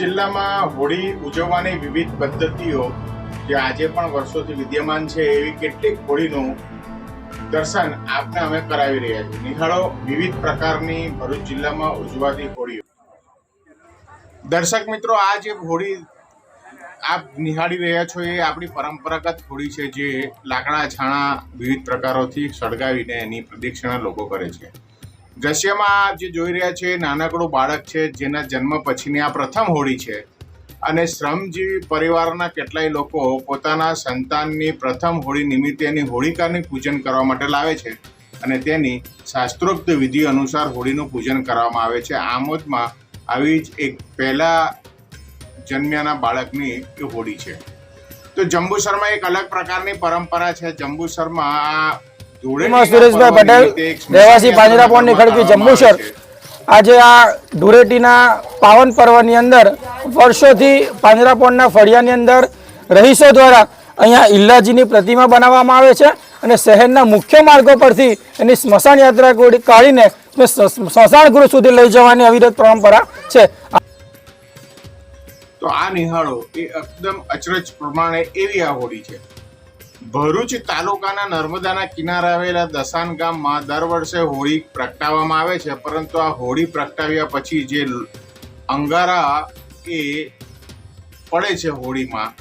જિલ્લામાં હોળી ઉજવવાની વિવિધ પદ્ધતિઓ જે આજે પણ વર્ષોથી વિદ્યમાન છે એવી કેટલીક હોળીનું દર્શન આપને અમે કરાવી રહ્યા છીએ. નિહાળો વિવિધ પ્રકારની ભરૂચ જિલ્લામાં ઉજવાતી હોળીઓ. દર્શક મિત્રો, આ જે હોળી આપ નિહાળી રહ્યા છો એ આપણી પરંપરાગત હોળી છે જે લાકડા, છાણા વિવિધ પ્રકારોથી સળગાવીને એની પ્રદક્ષિણા લોકો કરે છે. દ્રશ્યમાં જે જોઈ રહ્યા છે, નાનકડું બાળક છે, જેના જન્મ પછીની આ પ્રથમ હોળી છે. અને શ્રમજીવી પરિવારના કેટલાય લોકો પોતાના સંતાનની પ્રથમ હોળી નિમિત્તે એની હોળિકાની પૂજન કરવા માટે લાવે છે અને તેની શાસ્ત્રોક્ત વિધિ અનુસાર હોળીનું પૂજન કરવામાં આવે છે. આમોદમાં આવી જ એક પહેલા જન્મ્યાના બાળકની હોળી છે. તો જંબુસરમાં એક અલગ પ્રકારની પરંપરા છે. જંબુસરમાં આ એમાં સુરેશભાઈ પટેલ, રહેવાસી પાંજરાપોળની ખડકી જંબુસર. આજે આ ધૂળેટીના પાવન પર્વની અંદર વર્ષોથી પાંજરાપોળના ફળિયાની અંદર રહીશો દ્વારા અહીંયા ઇલ્લાજીની પ્રતિમા બનાવવામાં આવે છે અને શહેરના મુખ્ય માર્ગો પરથી એની સ્મશાન યાત્રા કાઢીને સ્મશાન ગૃહ સુધી લઈ જવાની અવિરત પરંપરા છે. તો આ નિહાળો એ એકદમ અચરજ પ્રમાણે એવી આ હોડી છે. ભરૂચ તાલુકાના નર્મદાના કિનારે આવેલા દસાન ગામમાં દર વર્ષે હોળી પ્રગટાવવામાં આવે છે, પરંતુ આ હોળી પ્રગટાવ્યા પછી જે અંગારા એ પડે છે હોળીમાં,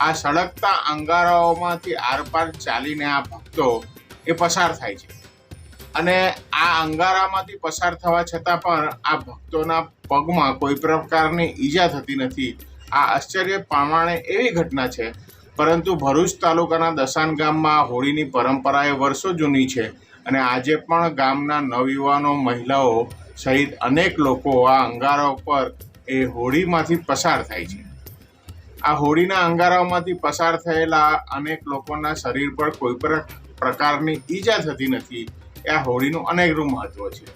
આ સળગતા અંગારાઓમાંથી આરપાર ચાલીને આ ભક્તો એ પસાર થાય છે. અને આ અંગારામાંથી પસાર થવા છતાં પણ આ ભક્તોના પગમાં કોઈ પ્રકારની ઈજા થતી નથી. આ આશ્ચર્ય પ્રમાણે એવી ઘટના છે પરંતુ ભરૂચ તાલુકાના દસાન ગામમાં હોળીની પરંપરા એ વર્ષો જૂની છે અને આજે પણ ગામના નવયુવાનો, મહિલાઓ સહિત અનેક લોકો આ અંગારા ઉપર એ હોળીમાંથી પસાર થાય છે. આ હોળીના અંગારાઓમાંથી પસાર થયેલા અનેક લોકોના શરીર પર કોઈ પણ પ્રકારની ઈજા થતી નથી. એ આ હોળીનું અનેકરું મહત્વ છે.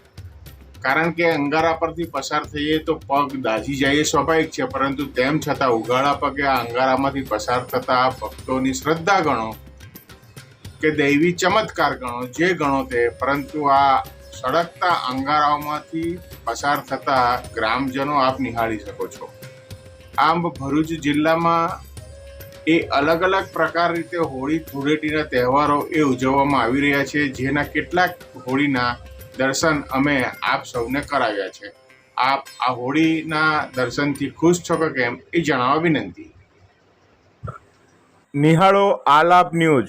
કારણ કે અંગારા પરથી પસાર થઈએ તો પગ દાઝી જાય એ સ્વાભાવિક છે, પરંતુ તેમ છતાં ઉઘાડા પગે આ અંગારામાંથી પસાર થતા ભક્તોની શ્રદ્ધા ગણો કે દૈવી ચમત્કાર ગણો, જે ગણો તે, પરંતુ આ સળગતા અંગારાઓમાંથી પસાર થતા ગ્રામજનો આપ નિહાળી શકો છો. આમ ભરૂચ જિલ્લામાં એ અલગ અલગ પ્રકાર રીતે હોળી ધૂળેટીના તહેવારો એ ઉજવવામાં આવી રહ્યા છે, જેના કેટલાક હોળીના દર્શન અમે આપ સૌને કરાવ્યા છે. આપ આ હોળીના દર્શનથી ખુશ છો કે કેમ એ જણાવવા વિનંતી. નિહાળો આલાપ ન્યૂઝ.